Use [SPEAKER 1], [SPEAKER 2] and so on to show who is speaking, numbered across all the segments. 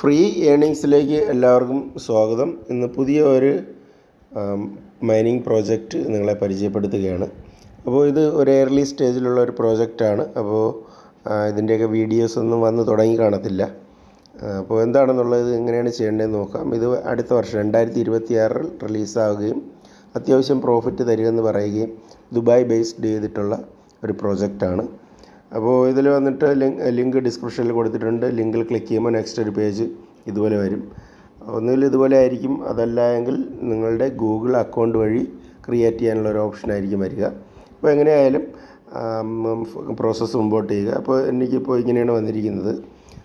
[SPEAKER 1] Free ഏണിങ്സിലേക്ക് എല്ലാവർക്കും സ്വാഗതം. ഇന്ന് പുതിയ ഒരു മൈനിങ് പ്രോജക്റ്റ് നിങ്ങളെ പരിചയപ്പെടുത്തുകയാണ്. അപ്പോൾ ഇത് ഒരു എയർലി സ്റ്റേജിലുള്ള ഒരു പ്രോജക്റ്റാണ് അപ്പോൾ ഇതിന്റെയൊക്കെ വീഡിയോസ് ഒന്നും വന്ന് തുടങ്ങി കാണത്തില്ല. അപ്പോൾ എന്താണെന്നുള്ളത് എങ്ങനെയാണ് ചെയ്യേണ്ടതെന്ന് നോക്കാം. ഇത് അടുത്ത വർഷം രണ്ടായിരത്തി ഇരുപത്തി ആറിൽ റിലീസാവുകയും അത്യാവശ്യം പ്രോഫിറ്റ് തരികയെന്ന് പറയുകയും ദുബായ് ബേസ്ഡ് ചെയ്തിട്ടുള്ള ഒരു പ്രോജക്റ്റാണ് അപ്പോൾ ഇതിൽ വന്നിട്ട് ലിങ്ക് ഡിസ്ക്രിപ്ഷനിൽ കൊടുത്തിട്ടുണ്ട്. ലിങ്കിൽ ക്ലിക്ക് ചെയ്യുമ്പോൾ നെക്സ്റ്റ് ഒരു പേജ് ഇതുപോലെ വരും. ഒന്നുകിൽ ഇതുപോലെ ആയിരിക്കും. അതല്ല എങ്കിൽ നിങ്ങളുടെ ഗൂഗിൾ അക്കൗണ്ട് വഴി ക്രിയേറ്റ് ചെയ്യാനുള്ള ഒരു ഓപ്ഷൻ ആയിരിക്കും വരിക. അപ്പോൾ എങ്ങനെയായാലും പ്രോസസ്സ് മുമ്പോട്ട് ചെയ്യുക. അപ്പോൾ എനിക്കിപ്പോൾ ഇങ്ങനെയാണ് വന്നിരിക്കുന്നത്.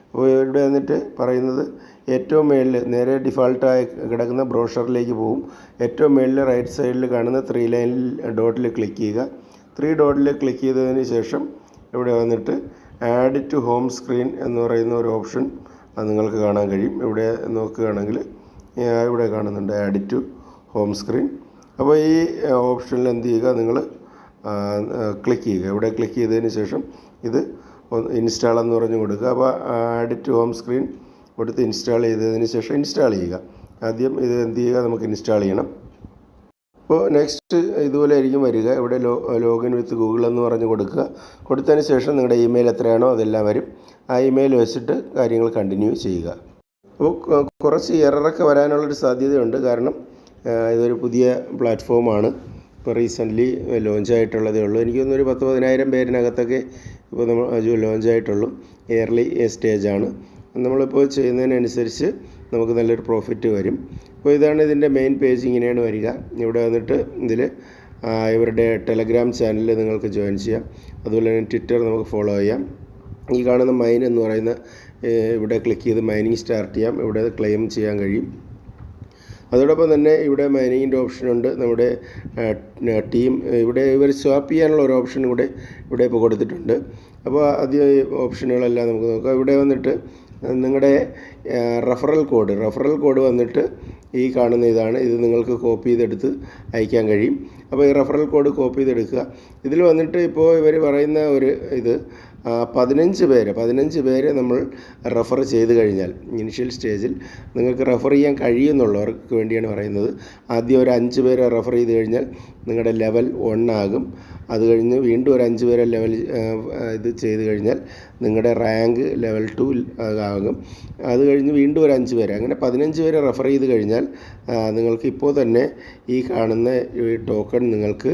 [SPEAKER 1] അപ്പോൾ ഇവിടെ വന്നിട്ട് പറയുന്നത് ഏറ്റവും മേളിൽ നേരെ ഡിഫാൾട്ടായി കിടക്കുന്ന ബ്രോഷറിലേക്ക് പോകും ഏറ്റവും മേളിൽ റൈറ്റ് സൈഡിൽ കാണുന്ന ത്രീ ലൈനിൽ ഡോട്ടിൽ ക്ലിക്ക് ചെയ്യുക. ത്രീ ഡോട്ടിൽ ക്ലിക്ക് ചെയ്തതിന് ശേഷം ഇവിടെ വന്നിട്ട് ആഡ് ടു ഹോം സ്ക്രീൻ എന്ന് പറയുന്ന ഒരു ഓപ്ഷൻ നിങ്ങൾക്ക് കാണാൻ കഴിയും. ഇവിടെ നോക്കുകയാണെങ്കിൽ ഇവിടെ കാണുന്നുണ്ട് ആഡ് ടു ഹോം സ്ക്രീൻ അപ്പോൾ ഈ ഓപ്ഷനിൽ എന്ത് ചെയ്യുക നിങ്ങൾ ക്ലിക്ക് ചെയ്യുക. ഇവിടെ ക്ലിക്ക് ചെയ്തതിന് ശേഷം ഇത് ഇൻസ്റ്റാൾ എന്ന് പറഞ്ഞ് കൊടുക്കുക. അപ്പോൾ ആഡ് ടു ഹോം സ്ക്രീൻ കൊടുത്ത് ഇൻസ്റ്റാൾ ചെയ്തതിന് ശേഷം ഇൻസ്റ്റാൾ ചെയ്യുക. ആദ്യം ഇത് എന്ത് ചെയ്യുക? നമുക്ക് ഇൻസ്റ്റാൾ ചെയ്യണം. അപ്പോൾ നെക്സ്റ്റ് ഇതുപോലെ ആയിരിക്കും വരിക. ഇവിടെ ലോ ലോഗിൻ വിത്ത് ഗൂഗിൾ എന്ന് പറഞ്ഞ് കൊടുക്കുക. കൊടുത്തതിന് ശേഷം നിങ്ങളുടെ ഇമെയിൽ എത്രയാണോ അതെല്ലാം വരും. ആ ഇമെയിൽ വെച്ചിട്ട് കാര്യങ്ങൾ കണ്ടിന്യൂ ചെയ്യുക. അപ്പോൾ കുറച്ച് എററൊക്കെ വരാനുള്ളൊരു സാധ്യതയുണ്ട്. കാരണം ഇതൊരു പുതിയ പ്ലാറ്റ്ഫോമാണ് ഇപ്പോൾ റീസെന്റ്ലി ലോഞ്ച് ആയിട്ടുള്ളതേ ഉള്ളൂ. എനിക്ക് തോന്നുന്നു ഒരു പത്ത് പതിനായിരം പേരിനകത്തൊക്കെ ഇപ്പോൾ നമ്മൾ ലോഞ്ച് ആയിട്ടുള്ളൂ. എയർലി സ്റ്റേജാണ് നമ്മളിപ്പോൾ ചെയ്യുന്നതിനനുസരിച്ച് നമുക്ക് നല്ലൊരു പ്രോഫിറ്റ് വരും. അപ്പോൾ ഇതാണ് ഇതിന്റെ മെയിൻ പേജ് ഇങ്ങനെയാണ് വരിക. ഇവിടെ വന്നിട്ട് ഇതിൽ ഇവരുടെ ടെലഗ്രാം ചാനൽ നിങ്ങൾക്ക് ജോയിൻ ചെയ്യാം. അതുപോലെ തന്നെ ട്വിറ്റർ നമുക്ക് ഫോളോ ചെയ്യാം. ഈ കാണുന്ന മൈൻ എന്ന് പറയുന്ന ഇവിടെ ക്ലിക്ക് ചെയ്ത് മൈനിങ് സ്റ്റാർട്ട് ചെയ്യാം. ഇവിടെ ക്ലെയിം ചെയ്യാൻ കഴിയും. അതോടൊപ്പം തന്നെ ഇവിടെ മൈനിങ്ങിന്റെ ഓപ്ഷനുണ്ട് നമ്മുടെ ടീം ഇവിടെ ഇവർ സ്വാപ്പ് ചെയ്യാനുള്ള ഒരു ഓപ്ഷൻ കൂടെ ഇവിടെ ഇപ്പോൾ കൊടുത്തിട്ടുണ്ട്. അപ്പോൾ ആദ്യം ഓപ്ഷനുകളെല്ലാം നമുക്ക് നോക്കാം. ഇവിടെ വന്നിട്ട് നിങ്ങളുടെ റഫറൽ കോഡ് റഫറൽ കോഡ് വന്നിട്ട് ഈ കാണുന്ന ഇതാണ്. ഇത് നിങ്ങൾക്ക് കോപ്പി ചെയ്തെടുത്ത് അയക്കാൻ കഴിയും. അപ്പോൾ ഈ റഫറൽ കോഡ് കോപ്പി ചെയ്തെടുക്കുക. ഇതിൽ വന്നിട്ട് ഇപ്പോൾ ഇവർ പറയുന്ന ഒരു ഇത് പതിനഞ്ച് പേരെ പതിനഞ്ച് പേരെ നമ്മൾ റെഫർ ചെയ്ത് കഴിഞ്ഞാൽ ഇനിഷ്യൽ സ്റ്റേജിൽ നിങ്ങൾക്ക് റെഫർ ചെയ്യാൻ കഴിയുന്നുള്ളവർക്ക് വേണ്ടിയാണ് പറയുന്നത്. ആദ്യം ഒരു അഞ്ച് പേരെ റെഫർ ചെയ്ത് കഴിഞ്ഞാൽ നിങ്ങളുടെ ലെവൽ ആകും. അത് കഴിഞ്ഞ് വീണ്ടും ഒരു അഞ്ച് പേരെ ലെവൽ ഇത് ചെയ്ത് കഴിഞ്ഞാൽ നിങ്ങളുടെ റാങ്ക് ലെവൽ ടു ആകും. അത് കഴിഞ്ഞ് വീണ്ടും ഒരു അഞ്ച് പേരെ അങ്ങനെ പതിനഞ്ച് പേരെ റെഫർ ചെയ്ത് കഴിഞ്ഞാൽ നിങ്ങൾക്ക് ഇപ്പോൾ തന്നെ ഈ കാണുന്ന ഈ ടോക്കൺ നിങ്ങൾക്ക്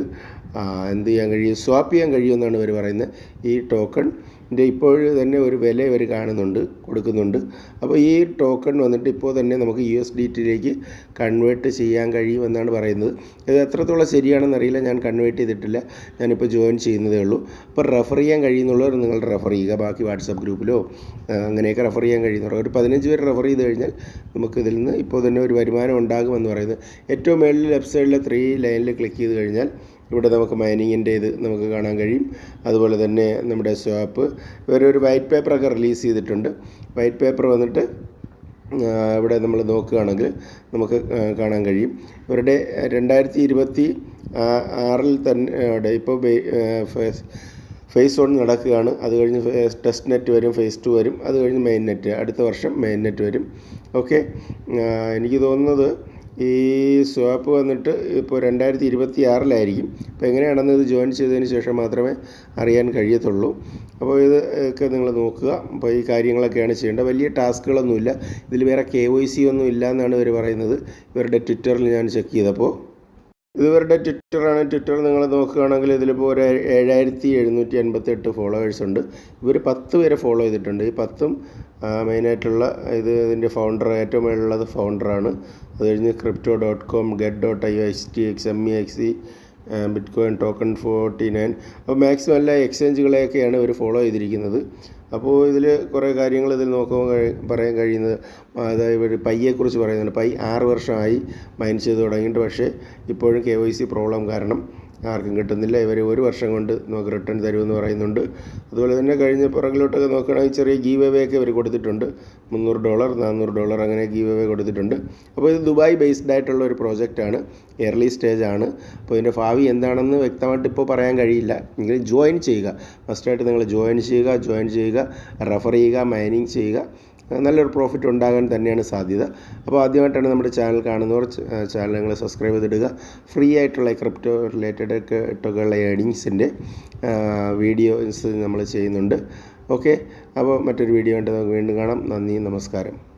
[SPEAKER 1] എന്ത് ചെയ്യാൻ കഴിയും? സ്വാപ്പ് ചെയ്യാൻ കഴിയുമെന്നാണ് ഇവർ പറയുന്നത്. ഈ ടോക്കണിന്റെ ഇപ്പോൾ തന്നെ ഒരു വില ഇവർ കാണുന്നുണ്ട് കൊടുക്കുന്നുണ്ട്. അപ്പോൾ ഈ ടോക്കൺ വന്നിട്ട് ഇപ്പോൾ തന്നെ നമുക്ക് യു എസ് ഡി ടിയിലേക്ക് കൺവേർട്ട് ചെയ്യാൻ കഴിയുമെന്നാണ് പറയുന്നത്. ഇത് എത്രത്തോളം ശരിയാണെന്ന് അറിയില്ല. ഞാൻ കൺവേർട്ട് ചെയ്തിട്ടില്ല. ഞാനിപ്പോൾ ജോയിൻ ചെയ്യുന്നതേ ഉള്ളൂ. അപ്പോൾ റെഫർ ചെയ്യാൻ കഴിയുന്നുള്ളവർ നിങ്ങൾ റെഫർ ചെയ്യുക. ബാക്കി വാട്സപ്പ് ഗ്രൂപ്പിലോ അങ്ങനെയൊക്കെ റെഫർ ചെയ്യാൻ കഴിയുന്നുള്ളൂ ഒരു പതിനഞ്ച് പേര് റെഫർ ചെയ്ത് കഴിഞ്ഞാൽ നമുക്ക് ഇതിൽ നിന്ന് ഇപ്പോൾ തന്നെ ഒരു വരുമാനം ഉണ്ടാകുമെന്ന് പറയുന്നത്. ഏറ്റവും മേളിൽ ലെഫ്റ്റ് സൈഡിലെ ത്രീ ലൈനിൽ ക്ലിക്ക് ചെയ്ത് കഴിഞ്ഞാൽ ഇവിടെ നമുക്ക് മൈനിങ്ങിന്റെ ഇത് നമുക്ക് കാണാൻ കഴിയും. അതുപോലെ തന്നെ നമ്മുടെ സ്വാപ്പ് ഇവരൊരു വൈറ്റ് പേപ്പറൊക്കെ റിലീസ് ചെയ്തിട്ടുണ്ട്. വൈറ്റ് പേപ്പർ വന്നിട്ട് ഇവിടെ നമ്മൾ നോക്കുകയാണെങ്കിൽ നമുക്ക് കാണാൻ കഴിയും. ഇവരുടെ രണ്ടായിരത്തി ഇരുപത്തി ആറിൽ തന്നെ ഇപ്പോൾ ഫേസ് വൺ നടക്കുകയാണ്. അത് കഴിഞ്ഞ് ടെസ്റ്റ് നെറ്റ് വരും ഫേസ് ടു വരും. അത് കഴിഞ്ഞ് മെയിൻ നെറ്റ് അടുത്ത വർഷം മെയിൻ നെറ്റ് വരും. ഓക്കെ എനിക്ക് തോന്നുന്നത് ഈ സ്വാപ്പ് വന്നിട്ട് ഇപ്പോൾ രണ്ടായിരത്തി ഇരുപത്തി ആറിലായിരിക്കും അപ്പോൾ എങ്ങനെയാണെന്ന് ഇത് ജോയിൻ ചെയ്തതിന് ശേഷം മാത്രമേ അറിയാൻ കഴിയത്തുള്ളൂ. അപ്പോൾ ഇത് ഒക്കെ നിങ്ങൾ നോക്കുക. അപ്പോൾ ഈ കാര്യങ്ങളൊക്കെയാണ് ചെയ്യേണ്ടത്. വലിയ ടാസ്കുകളൊന്നുമില്ല. ഇതിൽ വേറെ കെ ഒന്നും ഇല്ല എന്നാണ് ഇവർ പറയുന്നത്. ഇവരുടെ ട്വിറ്ററിൽ ഞാൻ ചെക്ക് ചെയ്തപ്പോൾ. ഇവരുടെ ട്വിറ്ററാണ്. ട്വിറ്റർ നിങ്ങൾ നോക്കുകയാണെങ്കിൽ ഇതിലിപ്പോൾ ഒരു ഏഴായിരത്തി എഴുന്നൂറ്റി എൺപത്തെട്ട് ഫോളോവേഴ്സ് ഉണ്ട്. ഇവർ പത്ത് പേരെ ഫോളോ ചെയ്തിട്ടുണ്ട്. ഈ പത്തും മെയിനായിട്ടുള്ള ഇത് ഇതിന്റെ ഫൗണ്ടർ ഏറ്റവും മേലുള്ളത് ഫൗണ്ടറാണ് അത് കഴിഞ്ഞ് crypto dot com get dot I S T X M E X C bitcoin token forty nine അപ്പോൾ മാക്സിമം എല്ലാ എക്സ്ചേഞ്ചുകളെയൊക്കെയാണ് ഇവർ ഫോളോ ചെയ്തിരിക്കുന്നത്. അപ്പോൾ ഇതിൽ കുറേ കാര്യങ്ങൾ ഇതിൽ നോക്കുമ്പോൾ പറയാൻ കഴിയുന്നത് അതായത് ഇവർ പയ്യെക്കുറിച്ച് പറയുന്നുണ്ട്. പൈ ആറ് വർഷമായി മൈൻ ചെയ്ത് തുടങ്ങിയിട്ട് പക്ഷേ ഇപ്പോഴും കെ വൈ സി പ്രോബ്ലം കാരണം ആർക്കും കിട്ടുന്നില്ല. ഇവർ ഒരു വർഷം കൊണ്ട് നമുക്ക് റിട്ടേൺ തരുമെന്ന് പറയുന്നുണ്ട്. അതുപോലെ തന്നെ കഴിഞ്ഞ പുറകിലോട്ടൊക്കെ നോക്കുകയാണെങ്കിൽ ചെറിയ ഗീവ് ഒക്കെ ഇവർ കൊടുത്തിട്ടുണ്ട്. മുന്നൂറ് ഡോളർ നാനൂറ് ഡോളർ അങ്ങനെ ഗീവ് കൊടുത്തിട്ടുണ്ട്. അപ്പോൾ ഇത് ദുബായ് ബേസ്ഡ് ആയിട്ടുള്ള ഒരു പ്രോജക്റ്റാണ് എയർലി സ്റ്റേജ് ആണ്. അപ്പോൾ ഇതിന്റെ ഭാവി എന്താണെന്ന് വ്യക്തമായിട്ട് ഇപ്പോൾ പറയാൻ കഴിയില്ല. എങ്കിലും ജോയിൻ ചെയ്യുക. ഫസ്റ്റായിട്ട് നിങ്ങൾ ജോയിൻ ചെയ്യുക ജോയിൻ ചെയ്യുക റെഫർ ചെയ്യുക മൈനിങ് ചെയ്യുക. നല്ലൊരു പ്രോഫിറ്റ് ഉണ്ടാകാൻ തന്നെയാണ് സാധ്യത. അപ്പോൾ ആദ്യമായിട്ടാണ് നമ്മുടെ ചാനൽ കാണുന്നവർ ചാനൽ സബ്സ്ക്രൈബ് ചെയ്തിടുക. ഫ്രീ ആയിട്ടുള്ള ക്രിപ്റ്റോ റിലേറ്റഡ് ഒക്കെയുള്ള ഏണിങ്സിന്റെ വീഡിയോസ് നമ്മൾ ചെയ്യുന്നുണ്ട്. ഓക്കെ അപ്പോൾ മറ്റൊരു വീഡിയോ ആയിട്ട് നമുക്ക് വീണ്ടും കാണാം. നന്ദി നമസ്കാരം.